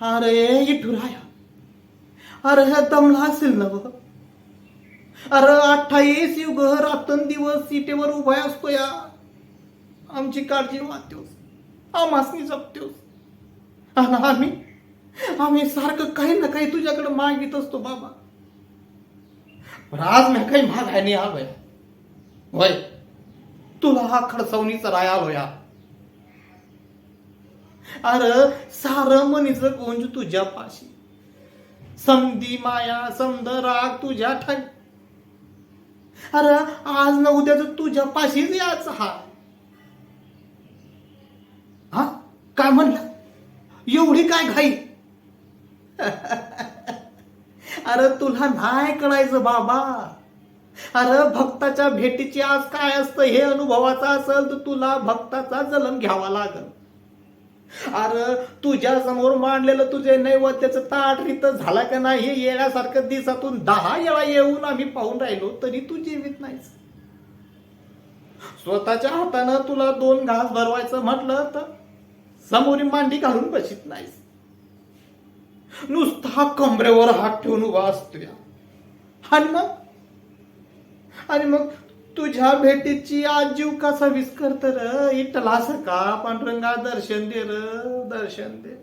अरे इठुराया अरे ह्या दमला असेल ना बघ. अरे अठ्ठावीस युग रातन दिवस सीटेवर उभा असतो या आमची काळजी वाटतोस आमासनी जपतोस. आणि आम्ही आम्ही सारखं काही ना काही तुझ्याकडे मागित असतो बाबा. पण आज मी काही मागायने आलोय. होय. तुला हा खडसवणीचा राय आलोया अरे सार मनीच गुंज तुझ्या पाशी समधी माया समद राग तुझ्या ठाई. अरे आज न उद्याच तुझ्या पाशीच याच हा? हा काय म्हणलं? एवढी काय घाई? अरे तुला नाही कळायचं बाबा. अरे भक्ताच्या भेटीची आज काय असतं हे अनुभवाचं असेल तर तुला भक्ताचा जलम घ्यावा लागल. अरे तुझ्या समोर मांडलेलं तुझे नैवेद्याचं ताट रित झाला का नाही हे येण्यासारखं दिवसातून दहा वेळा येऊन आम्ही पाहून राहिलो तरी तू जीवित नाहीस. स्वतःच्या हातानं तुला दोन घास भरवायचं म्हटलं तर समोरी मांडी घालून बसित नाहीस. नुसता कमरेवर हात ठेवून उभा असतो या आणि मग? आणि मग तुझ्या भेटीची आज जीव कसा विस्करत र? इटला सका पांडुरंगा दर्शन दे र दर्शन दे.